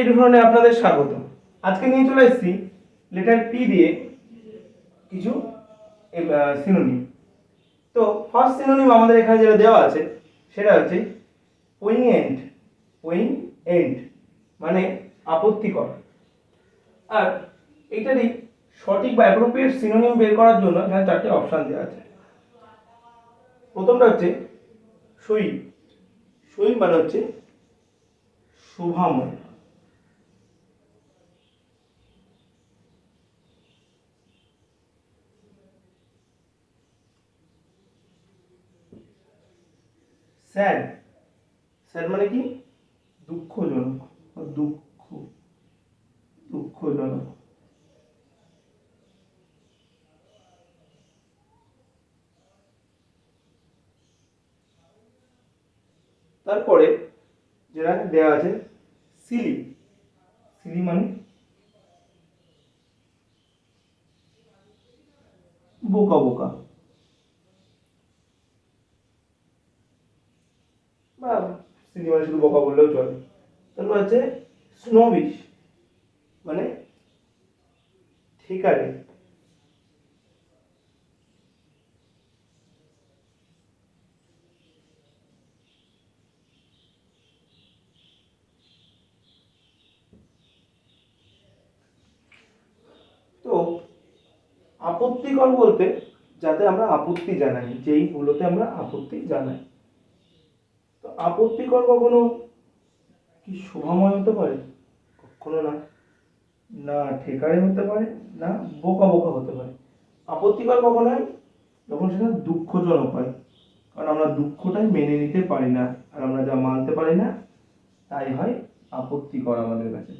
এডুফোনে আপনাদের স্বাগত। আজকে নিয়ে চলে এসেছি লেটার পি দিয়ে কিছু সিনোনিম তো ফার্স্ট সিনোনিম আমাদের এখানে যেটা দেওয়া আছে, সেটা হচ্ছে পোইং এন্ড পোইং এন্ড মানে আপত্তিকর। আর এইটারই সঠিক বা অ্যাপ্রোপ্রিয়েট সিনোনিম বের করার জন্য এখানে চারটে অপশান দেওয়া আছে। প্রথমটা হচ্ছে সই। সই মানে হচ্ছে শুভাময়। স্যাড স্যাড মানে কি? দুঃখজনক, দুঃখ, দুঃখজনক। তারপরে যেটা দেওয়া আছে, সিলি। সিলি মানে? বোকা বোকা। সিলি মানে শুধু বোকা বললেও চলে। তারপর আছে স্নোবিশ মানে ঠিকারে তো আপত্তিকর বলতে যাতে আমরা আপত্তি জানাই, যেই যেইগুলোতে আমরা আপত্তি জানাই। আপত্তিকর কখনো? কি শোভাময় হতে পারে? কখনো না। না ঠেকারে হতে পারে, না, বোকা বোকা হতে পারে। আপত্তিকর কখনো? যখন সেটা দুঃখজনক হয়। কারণ আমরা দুঃখটাই মেনে নিতে পারি না, আর আমরা যা মানতে পারি না, তাই হয় আপত্তিকর আমাদের কাছে।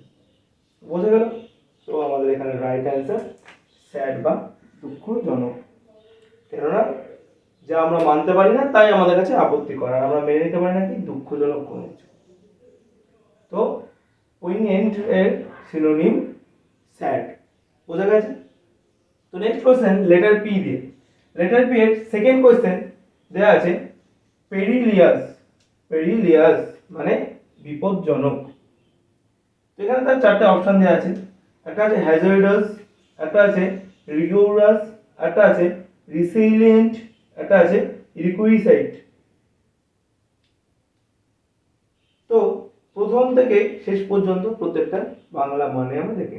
বোঝা গেল? তো আমাদের এখানে রাইট অ্যান্সার স্যাড বা দুঃখজনক। কেননা যা আমরা মানতে পারি না, তাই আমাদের কাছে আপত্তিকর আর আমরা মেনে নিতে পারি না কি? দুঃখজনক কোনো কিছু তো এন্ড এর সিনোনিম স্যাড বোঝা গেছে? তো নেক্সট কোয়েশ্চেন লেটার পি দিয়ে। লেটার পি এর সেকেন্ড কোয়েশ্চেন দেওয়া আছে পেরিলিয়াস পেরিলিয়াস মানে বিপজ্জনক। তো এখানে তার চারটে অপশন দেওয়া আছে। একটা আছে হ্যাজার্ডাস একটা আছে রিগোরাস একটা আছে রিসিলিয়েন্ট একটা আছে রিকুইসাইট তো প্রথম থেকে শেষ পর্যন্ত প্রত্যেকটা বাংলা মানে আমরা দেখি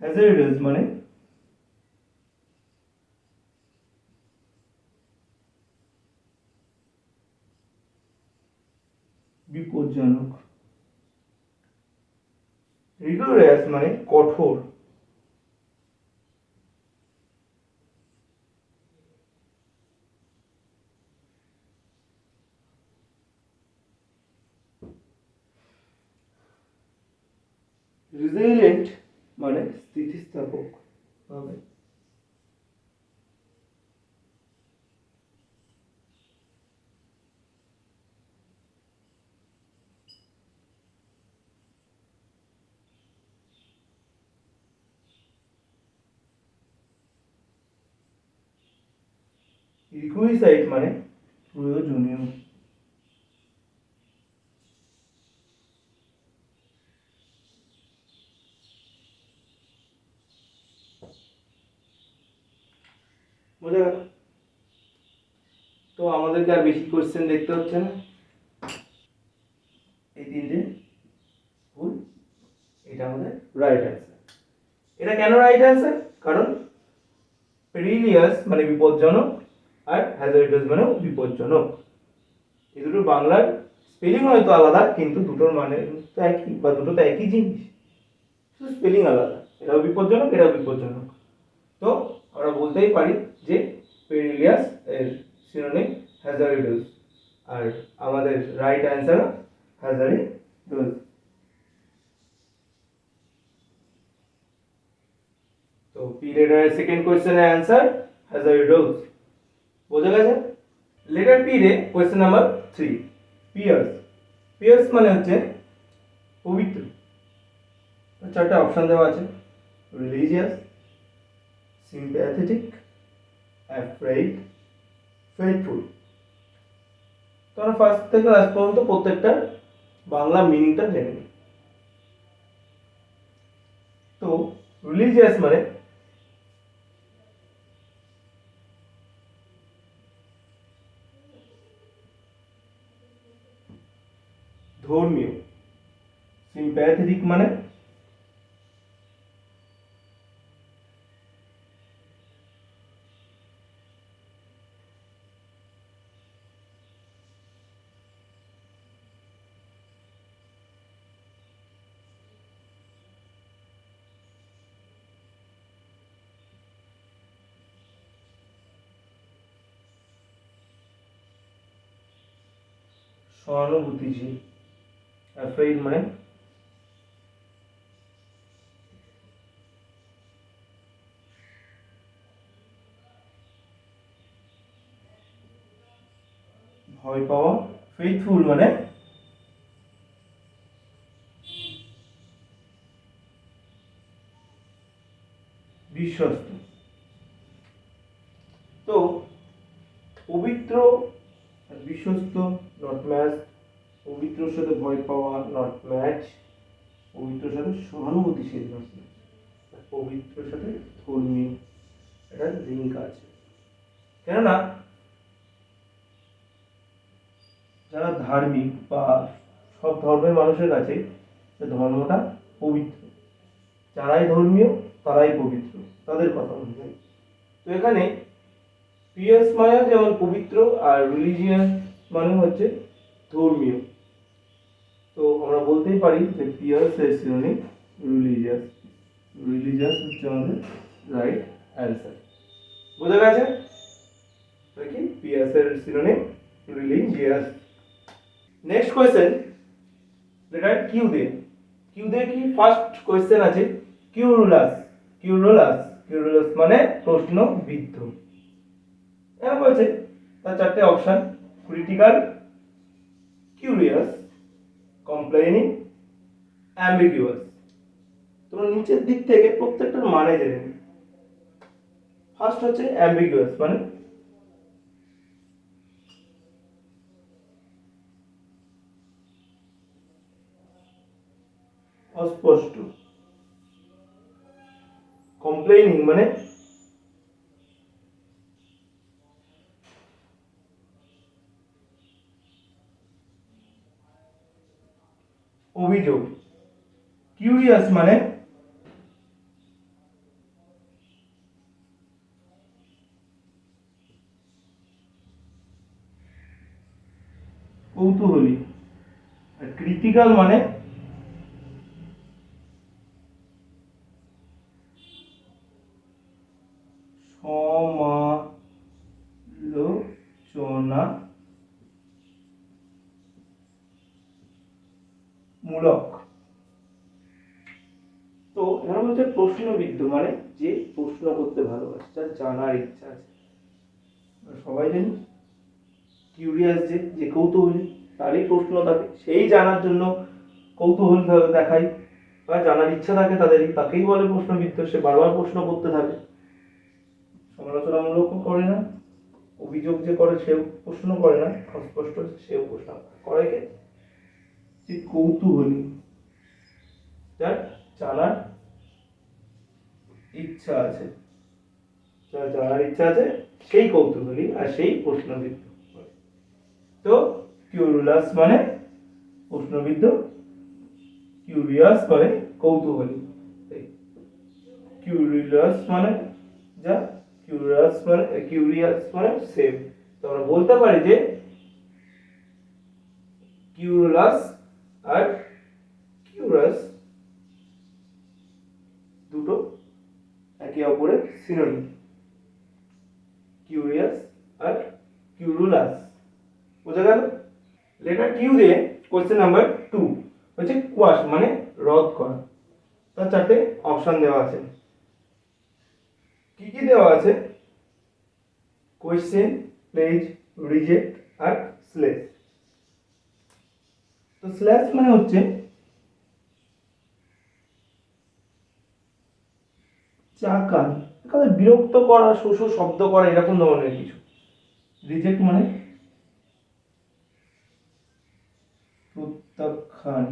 হ্যাজার্ডাস মানে? বিপজ্জনক। রিগোরাস মানে কঠোর রিজিলিয়েন্ট মানে স্থিতিস্থাপক হবে রিকুইসাইট মানে প্রয়োজনীয়। বোঝা গেল। তো আমাদেরকে আর বেশি কোশ্চেন দেখতে হচ্ছে না। এই তিনটে ভুল, এটা আমাদের রাইট অ্যান্সার এটা কেন রাইট অ্যান্সার কারণ পেরিলিয়াস মানে বিপজ্জনক আর হ্যাজার্ডাস মানেও বিপজ্জনক। এই দুটো বাংলার স্পেলিং হয়তো আলাদা, কিন্তু দুটোর মানে তো একই, বা দুটো তো একই জিনিস। শুধু স্পেলিং আলাদা। এটাও বিপজ্জনক এটাও বিপজ্জনক। তো আমরা বলতেই পারি যে পেরিলিয়াস এর সিনোনিম হ্যাজারিডোজ আর আমাদের রাইট অ্যান্সারও হ্যাজারিডোজ তো পিরিয়ডের সেকেন্ড কোয়েশ্চেনের অ্যান্সার হ্যাজারিডোজ বোঝা গেছে? লেটার পি রে question number three pious pious মানে হচ্ছে পবিত্র। চারটা অপশন দেওয়া আছে। Religious sympathetic, afraid, faithful. তো আমরা ফার্স্ট থেকে লাস্ট পর্যন্ত প্রত্যেকটা বাংলা মিনিংটা জেনে তো রিলিজিয়াস মানে ধর্মীয়। সিম্প্যাথেটিক মানে? সহানুভূতিশীল অ্যাফ্রেইড মানে ভয় পাওয়া ফেইথফুল মানে বিশ্বস্ত তো পবিত্র আর বিশ্বস্ত নট ম্যাচ সাথে ভয় পাওয়া নট ম্যাচ পবিত্রর সাথে সহানুভূতিশীল নট ম্যাচ পবিত্রর সাথে ধর্মীয় একটা লিঙ্ক আছে। কেননা, যারা ধার্মিক বা সব ধর্মের মানুষের কাছে ধর্মটা পবিত্র। যারাই ধর্মীয়, তারাই পবিত্র। তাদের কথা অনুযায়ী তো এখানে পিয়াস মানে যেমন পবিত্র আর রিলিজিয়াস মানে হচ্ছে ধর্মীয়। তো আমরা বলতেই পারি যে পিয়াস এর সিনোনিম রিলিজিয়াস রিলিজিয়াস হচ্ছে আমাদের রাইট অ্যান্সার বোঝা গেছে? কি? পিয়াস এর সিনোনিম রিলিজিয়াস নেক্সট কোয়েশ্চেন যেটা কিউ দে কিউ দে কি ফার্স্ট কোয়েশ্চেন আছে? কিউরুলাস কিউরুলাস কিউরুলাস মানে প্রশ্ন বিদ্ধ এখানে বলছে, তার চারটে option critical curious complaining ambiguous তোমরা নিচের দিক থেকে প্রত্যেকটার মানে জেনে ফার্স্ট হচ্ছে অ্যাম্বিগুয়াস মানে অস্পষ্ট কমপ্লেইনিং মানে অভিযোগ কিউরিয়াস মানে? কৌতূহলী। আর ক্রিটিক্যাল মানে? সমালোচনা মূলক তো এখানে বলছে প্রশ্নবিদ্ধ মানে যে প্রশ্ন করতে ভালোবাসে, যার জানার ইচ্ছা আছে। সবাই জানি কিউরিয়াস যে যে কৌতূহলী, তারই প্রশ্ন থাকে। সেই জানার জন্য কৌতূহল দেখায় বা জানার ইচ্ছা থাকে তাদেরই, তাকেই বলে প্রশ্নবিদ্ধ, সে বারবার প্রশ্ন করতে থাকে। সমালোচনামূলকও করে না, অভিযোগ যে করে সেও প্রশ্ন করে না, অস্পষ্ট সেও প্রশ্ন করে কে? যে কৌতূহলী, যার জানার ইচ্ছা আছে। জানার ইচ্ছা আছে, সেই কৌতূহলী আর সেই প্রশ্নবিদ্ধ তো কিউরুলাস মানে প্রশ্নবিদ্ধ কিউরিয়াস মানে কৌতূহলী কিউরিয়াস মানে যা কিউরিয়াস মানে কিউরিয়াস মানে সেম তো আমরা বলতে পারি যে কিউরুলাস আর কিউরাস দুটো একে অপরের সিনোনিম কিউরিয়াস আর কিউরুলাস বোঝা গেল? লেটার কিউ দিয়ে কোশ্চেন নাম্বার টু হচ্ছে কোয়াশ মানে রদ করা। তার চারটে অপশন দেওয়া আছে। কি কি দেওয়া আছে? কোয়েশ্চেন প্লেজ রিজেক্ট আর স্লেস তো স্ল্যাশ মানে হচ্ছে চাকান। এখানে বিরক্ত করা, শোষো শব্দ করা এরকম ধরনের কিছু। রিজেক্ট মানে? প্রত্যাখ্যান।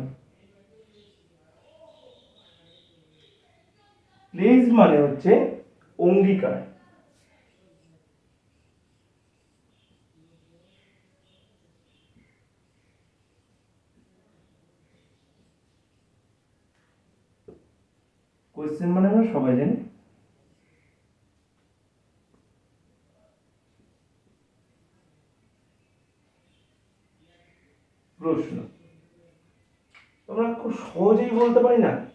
প্লেস মানে হচ্ছে অঙ্গীকার। কোয়েশ্চেন মানে আমরা সবাই জানি প্রশ্ন তোমরা খুব সহজেই বলতে পারি না।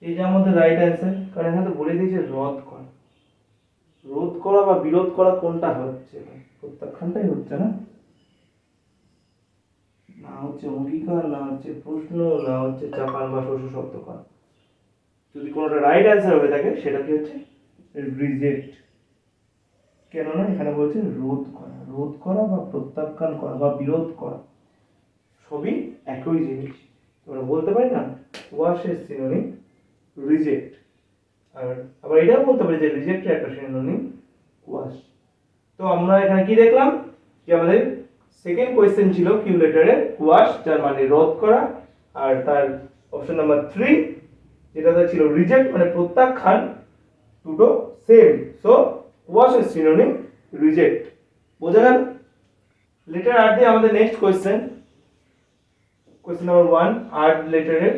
এই যে আমাদের রাইট অ্যান্সার কারণ এখানে তো বলে দিয়েছে রদ করা। রোধ করা বা বিরোধ করা কোনটা হচ্ছে? প্রত্যাখ্যানটাই হচ্ছে না। না হচ্ছে অঙ্গীকার, না হচ্ছে প্রশ্ন, না হচ্ছে চাপান বা শস্য শব্দ করা। যদি কোনোটা রাইট অ্যান্সার হয়ে থাকে, সেটা কি হচ্ছে? রিজেক্ট কেননা এখানে বলছে রোধ করা। রোধ করা বা প্রত্যাখ্যান করা বা বিরোধ করা। সবই একই জিনিস। তোমরা বলতে পারি না ওয়াশের সিনোনিম রিজেক্ট আর আবার এটাও বলতে পারি যে রিজেক্টের একটা সিনোনিম ওয়াশ তো আমরা এখানে কি দেখলাম? যে আমাদের সেকেন্ড কোয়েশ্চেন ছিল কিউ লেটারের ওয়াশ যার মানে রোধ করা, আর তার অপশন নাম্বার থ্রি যেটাতে ছিল রিজেক্ট মানে প্রত্যাখ্যান, দুটো সেম সো ওয়াশ এর সিনোনিম রিজেক্ট বোঝা গেল? লেটার আর দিয়ে আমাদের next question question number one art লেটারের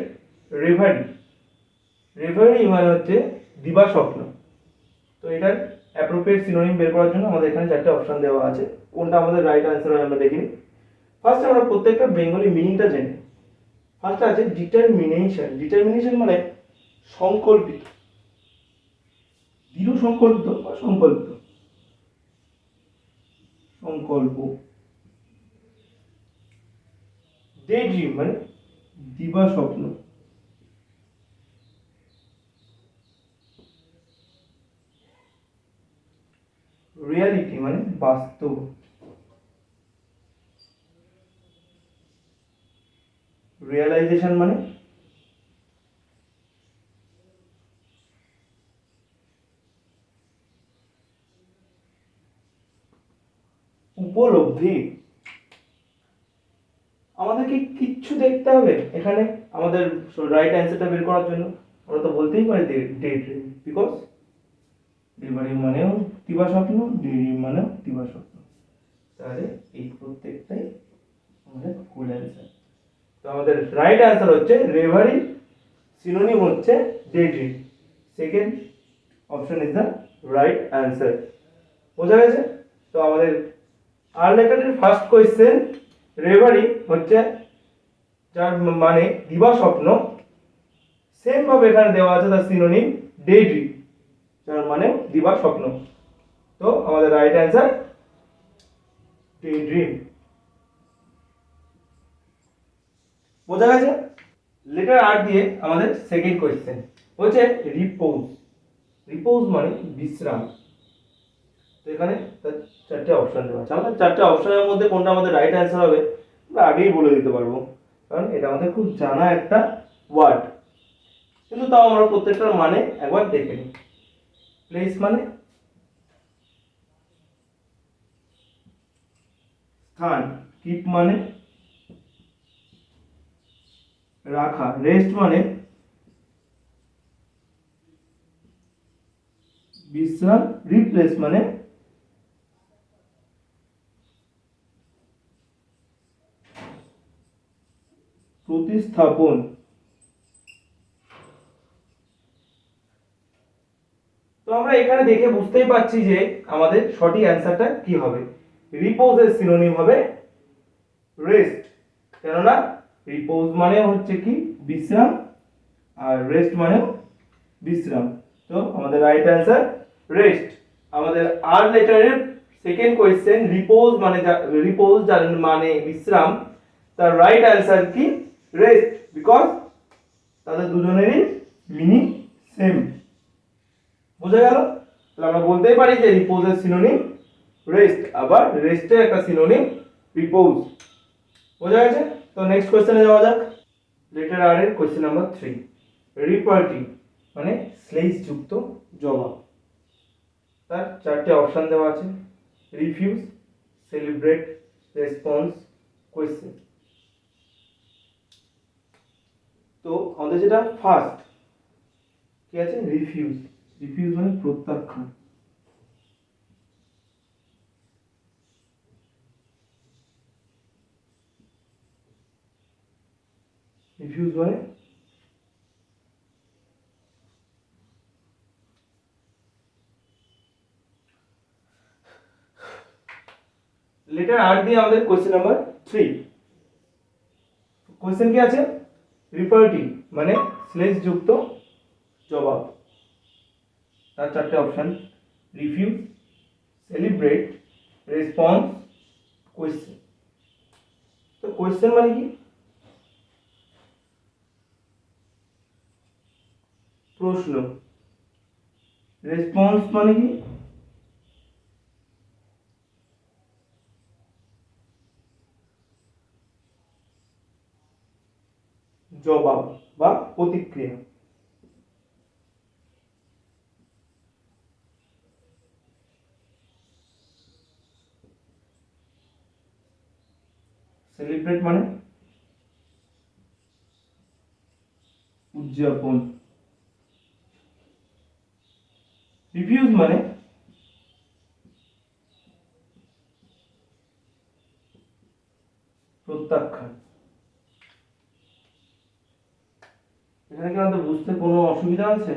রেভারি রেভারি মানে হচ্ছে দিবা স্বপ্ন। তো এটার অ্যাপ্রোপ্রিয়েট সিনোনিম বের করার জন্য আমাদের এখানে চারটে অপশন দেওয়া আছে। কোনটা আমাদের রাইট অ্যান্সার হয় আমরা দেখিনি। ফার্স্ট আমরা প্রত্যেকটা বেঙ্গলি মিনিংটা জেনে ফার্স্ট আছে ডিটারমিনেশন ডিটারমিনেশন মানে সংকল্পিত। দৃঢ় সংকল্পিত বা সংকল্পিত? সংকল্প। ডে ড্রিম মানে দিবা স্বপ্ন। রিয়ালিটি মানে বাস্তব। রিয়েলাইজেশন মানে উপলব্ধি। আমাদেরকে কিচ্ছু দেখতে হবে এখানে আমাদের রাইট অ্যান্সারটা বের করার জন্য। আমরা তো বলতেই পারি ডে ড্রিম বিকজ ডেলিভারি মানেও দিবা স্বপ্ন ড্রিম মানেও দিবা স্বপ্ন। তাহলে এই প্রত্যেকটাই আমাদের ফুল অ্যান্সার তো আমাদের রাইট অ্যান্সার হচ্ছে রেভারি সিনোনিম হচ্ছে day dream second option is the right answer বোঝা গেছে? তো আমাদের আর ফার্স্ট কোয়েশ্চেন রেভারি হচ্ছে যার মানে দিবা স্বপ্ন সেম ভাবে এখানে দেওয়া আছে তার সিনোনিম ডে ড্রিম যার মানে দিবা স্বপ্ন। তো আমাদের রাইট অ্যান্সার ডে ড্রিম বোঝা গেছে? লেটার আর দিয়ে আমাদের সেকেন্ড কোয়েশ্চেন হচ্ছে রিপোজ রিপোজ মানে বিশ্রাম। তো এখানে চারটে অপশন দেওয়া আছে। আমাদের চারটে অপশনের মধ্যে কোনটা আমাদের রাইট অ্যান্সার হবে? আমরা আগেই বলে দিতে পারব। কারণ এটা আমাদের খুব জানা একটা ওয়ার্ড কিন্তু তাও আমরা প্রত্যেকটার মানে একবার দেখে নিই। প্লেস মানে? স্থান। কিপ মানে? রাখা। রেস্ট মানে? বিশ্রাম। রিপ্লেস মানে? প্রতিস্থাপন। তো আমরা এখানে দেখে বুঝতেই পারছি যে আমাদের সঠিক অ্যান্সারটা কি হবে। রিপোজের সিনোনিম হবে রেস্ট কেননা রিপোজ মানে হচ্ছে কি? বিশ্রাম, আর রেস্ট মানেও বিশ্রাম। তো আমাদের রাইট অ্যান্সার রেস্ট আমাদের আর লেটারের সেকেন্ড কোয়েশ্চেন রিপোজ মানে রিপোজ যার মানে বিশ্রাম, তার রাইট অ্যান্সার কি? রেস্ট বিকজ তাদের দুজনেরই মিনিং সেম বোঝা গেল? তাহলে আমরা বলতেই পারি যে রিপোজের সিনোনিম রেস্ট আবার রেস্টের একটা সিনোনিম রিপোজ বোঝা গেছে? তো নেক্সট কোয়েশ্চেনে যাওয়া যাক। লেটার আর এর কোয়েশ্চেন নাম্বার থ্রি রিপার্টি মানে স্লেজ যুক্ত জবাব তার চারটে অপশন দেওয়া আছে। রিফিউজ সেলিব্রেট রেসপন্স কোয়েশ্চেন তো আমাদের যেটা ফার্স্ট কি আছে? রিফিউজ রিফিউজ মানে প্রত্যাখ্যান। রিফিউজ মানে লেটার আর দিয়ে আমাদের কোশ্চেন নাম্বার থ্রি কোশ্চেন কি আছে? রিপারেটিভ মানে স্লেজযুক্ত জবাব। তার চারটে option refuse celebrate response question তো কোয়েশ্চেন মানে কি? প্রশ্ন। রেসপন্স মানে কি? জবাব বা প্রতিক্রিয়া। সেলিব্রেট মানে? উদযাপন। রিভিউজ মানে প্রত্যাখ্যান এখানে কি আমাদের বুঝতে কোনো অসুবিধা আছে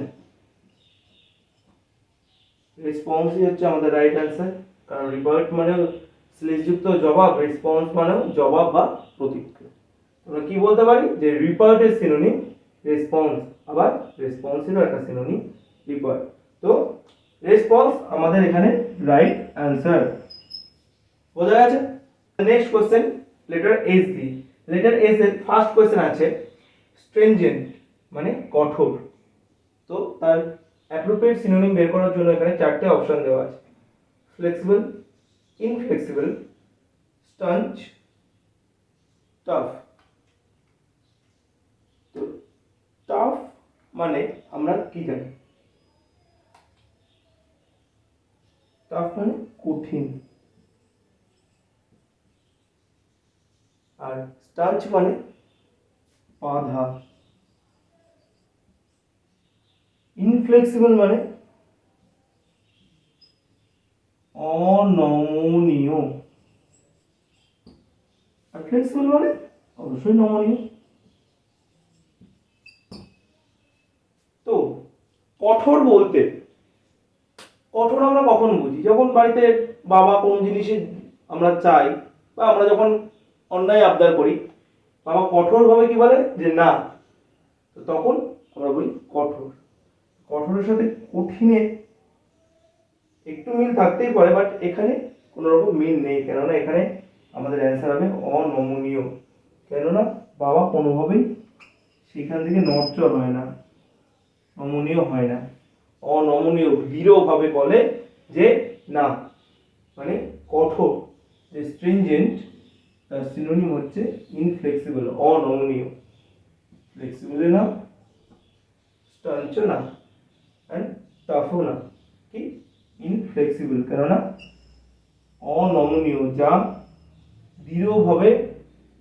রেসপন্সই হচ্ছে আমাদের রাইট অ্যান্সার কারণ রিপার্ট মানে স্লেশযুক্ত জবাব রেসপন্স মানেও জবাব বা প্রতিক্রিয়া। আমরা কি বলতে পারি? যে রিপার্টের সিনোনিম রেসপন্স আবার রেসপন্সেরও একটা সিনোনিম রিপার্ট। তো রেসপন্স আমাদের এখানে রাইট অ্যান্সার বোঝা গেছে? নেক্সট কোশ্চেন লেটার এস দি লেটার এস এর ফার্স্ট কোশ্চেন আছে স্ট্রেনজেন্ট মানে কঠোর। তো তার অ্যাপ্রোপ্রিয়েট সিনোনিম বের করার জন্য এখানে চারটে অপশন দেওয়া আছে। ফ্লেক্সিবল ইনফ্লেক্সিবল স্টাঞ্চ টাফ তো টাফ মানে আমরা কি জানি? টাফ মানে কঠিন। আর স্টাঞ্চ মানে বাধা। ইনফ্লেক্সিবল মানে? অনমনীয়। আর ফ্লেক্সিবল মানে? অবশ্যই নমনীয়। তো, কঠোর বলতে, কঠোর আমরা কখন বুঝি? যখন বাড়িতে বাবা কোন জিনিসে আমরা চাই, বা আমরা যখন অন্যায় আবদার করি, বাবা কঠোরভাবে কি বলে? যে না তখন আমরা বলি কঠোর। কঠোরের সাথে কঠিনের একটু মিল থাকতেই পারে বাট এখানে কোনো রকম মিল নেই, কেননা এখানে আমাদের অ্যান্সার হবে অনমনীয়। কেননা বাবা কোনোভাবেই সেখান থেকে নড়চড় হয় না, নমনীয় হয় না। অনমনীয়, দৃঢ়ভাবে বলে যে না মানে কঠোর, যে স্ট্রিনজেন্ট তার সিনোনিম হচ্ছে ইনফ্লেক্সিবল অনমনীয়। ফ্লেক্সিবল না স্টাঞ্চ না। অ্যান্ড টাফও না কি ইনফ্লেক্সিবল কেননা অনমনীয় যা দৃঢ়ভাবে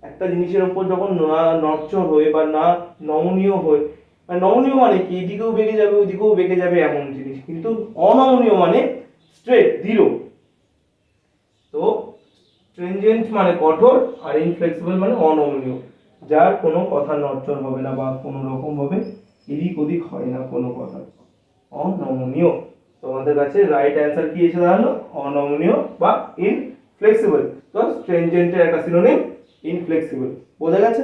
একটা জিনিসের উপর যখন না নড়চড় হয়ে বা না নমনীয় হয়ে মানে নমনীয় মানে কি? এদিকেও বেঁকে যাবে, ওদিকেও বেঁকে যাবে এমন জিনিস। কিন্তু অনমনীয় মানে স্ট্রেট দৃঢ়। তো স্ট্রেনজেন্ট মানে কঠোর আর ইনফ্লেক্সিবল মানে অনমনীয়। যার কোনো কথা নড়চড় হবে না বা কোনো রকম ভাবে এদিক ওদিক হয় না কোনো কথা। অনমনীয়। তোমাদের কাছে রাইট অ্যান্সার কি এসে দাঁড়াল? অনমনীয় বা ইনফ্লেক্সিবল তো স্ট্রেনজেন্টের একটা সিনোনিম ইনফ্লেক্সিবল বোঝা গেছে?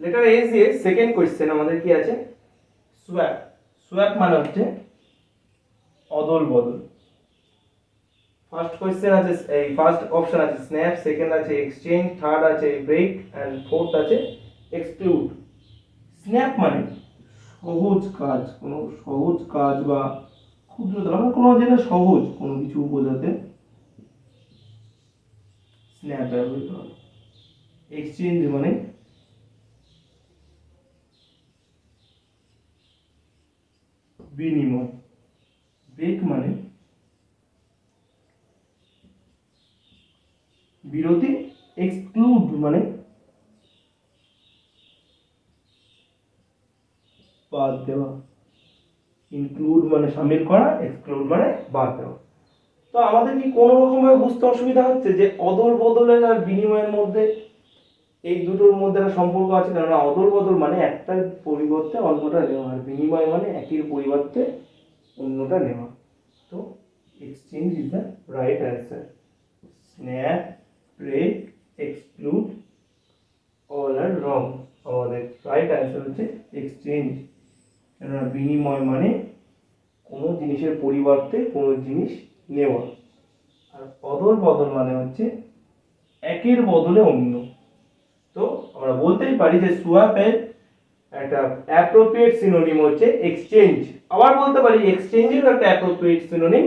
লেটার এস দিয়ে সেকেন্ড কোয়েশ্চেন আমাদের কি আছে? সোয়াপ সোয়াপ মানে হচ্ছে অদল বদল। ফার্স্ট কোয়েশ্চেন আছে, এই ফার্স্ট অপশন আছে স্ন্যাপ সেকেন্ড আছে এক্সচেঞ্জ থার্ড আছে ব্রেক অ্যান্ড ফোর্থ আছে এক্সক্লুড স্ন্যাপ মানে সহজ কাজ, কোনো সহজ কাজ বা ক্ষুদ্রতর মানে কোনো যেটা সহজ, কোনো কিছু বোঝাতে স্ন্যাপ ব্যবহৃত হয় এক্সচেঞ্জ মানে বিনিময়। ব্রেক মানে বিরতি এক্সক্লুড মানে বাদ দেওয়া। ইনক্লুড মানে সামিল করা এক্সক্লুড মানে বাদ দেওয়া। তো আমাদের কি কোনো রকমভাবে বুঝতে অসুবিধা হচ্ছে যে অদল বদলের আর বিনিময়ের মধ্যে এই দুটোর মধ্যে একটা সম্পর্ক আছে? কেননা অদল বদল মানে একটার পরিবর্তে অন্যটা নেওয়া আর বিনিময় মানে একের পরিবর্তে অন্যটা নেওয়া। তো exchange is the right answer snap break exclude all are wrong আমাদের রাইট অ্যান্সার হচ্ছে এক্সচেঞ্জ কেননা বিনিময় মানে কোনো জিনিসের পরিবর্তে কোনো জিনিস নেওয়া। আর অদল বদল মানে হচ্ছে একের বদলে অন্য। তো আমরা বলতেই পারি যে সোয়াপের একটা অ্যাপ্রোপ্রিয়েট সিনোনিম হচ্ছে এক্সচেঞ্জ আবার বলতে পারি এক্সচেঞ্জের একটা অ্যাপ্রোপ্রিয়েট সিনোনিম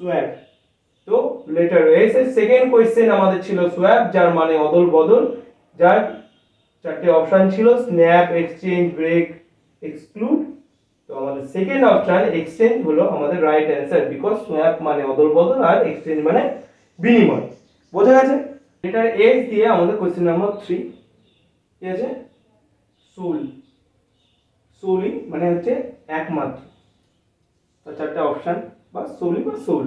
সোয়াপ তো লেটার এস এর সেকেন্ড কোয়েশ্চেন আমাদের ছিল সোয়াপ যার মানে অদল বদল, যার চারটে অপশন ছিল স্ন্যাপ এক্সচেঞ্জ ব্রেক এক্সক্লুড তো আমাদের সেকেন্ড অপশন এক্সচেঞ্জ হলো আমাদের রাইট অ্যান্সার বিকজ সোয়াপ মানে অদল বদল আর এক্সচেঞ্জ মানে বিনিময়। বোঝা গেছে? এটার এজ দিয়ে আমাদের কোয়েশ্চেন নাম্বার থ্রি ঠিক আছে? সোল সোলি মানে হচ্ছে একমাত্র। তো চারটে অপশান বা সোলি বা সোল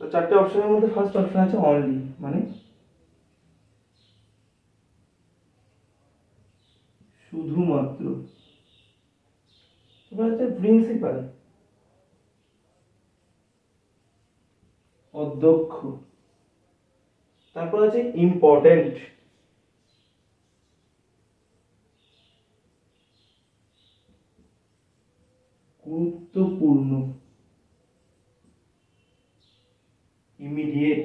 তো চারটে অপশানের মধ্যে ফার্স্ট অপশান আছে অনলি মানে শুধুমাত্র। হচ্ছে প্রিন্সিপাল অধ্যক্ষ। তারপর আছে ইম্পর্টেন্ট গুরুত্বপূর্ণ। ইমিডিয়েট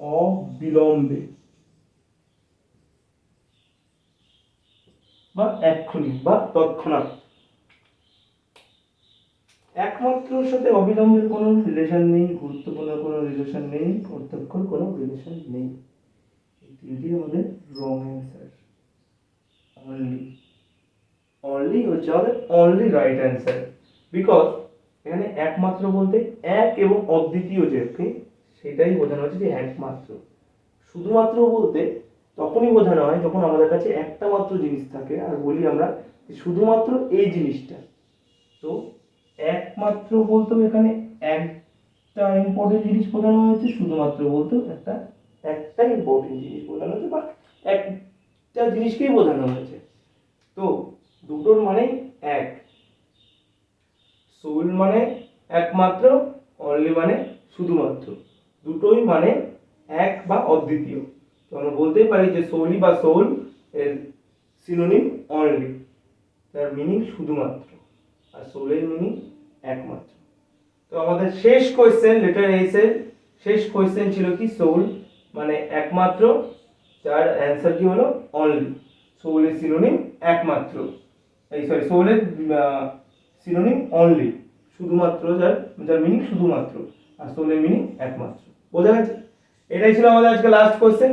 অবিলম্বে। বা এক্ষুনি বা তৎক্ষণাৎ। একমাত্রর সাথে অবিলম্বের কোনো রিলেশন নেই, গুরুত্বপূর্ণ কোনো রিলেশন নেই প্রত্যক্ষর কোনো রিলেশন নেই। তিনটি আমাদের রং অ্যান্সার অনলি অনলি হচ্ছে আমাদের অনলি রাইট অ্যান্সার বিকজ এখানে একমাত্র বলতে এক এবং অদ্বিতীয় যে সেটাই বোঝানো হচ্ছে যে একমাত্র। শুধুমাত্র বলতে তখনই বোঝানো হয় যখন আমাদের কাছে একটা মাত্র জিনিস থাকে, আর বলি আমরা শুধুমাত্র এই জিনিসটা। তো একমাত্র বলতেও এখানে একটা ইম্পর্টেন্ট জিনিস বোঝানো হয়েছে, শুধুমাত্র বলতেও একটা একটা ইম্পর্টেন্ট জিনিস বোঝানো হয়েছে, বা একটা জিনিসকেই বোঝানো হয়েছে। তো দুটোর মানেই এক। সোল মানে একমাত্র অনলি মানে শুধুমাত্র। দুটোই মানে এক বা অদ্বিতীয়। তো আমরা বলতেই পারি যে সোলি বা সোল এর সিনোনিম অনলি তার মিনিং শুধুমাত্র। আর সোলের মিনিং একমাত্র। তো আমাদের শেষ কোয়েশ্চেন লেটার এইস এর শেষ কোয়েশ্চেন ছিল কি? সোল মানে একমাত্র। যার অ্যান্সার কি হলো? অনলি সোলের সিনোনিম একমাত্র। এই সরি সোলের সিনোনিম অনলি শুধুমাত্র যার যার মিনিং শুধুমাত্র। আর সোলের মিনিং একমাত্র। বোঝা গেছে? এটাই ছিল আমাদের আজকে লাস্ট কোয়েশ্চেন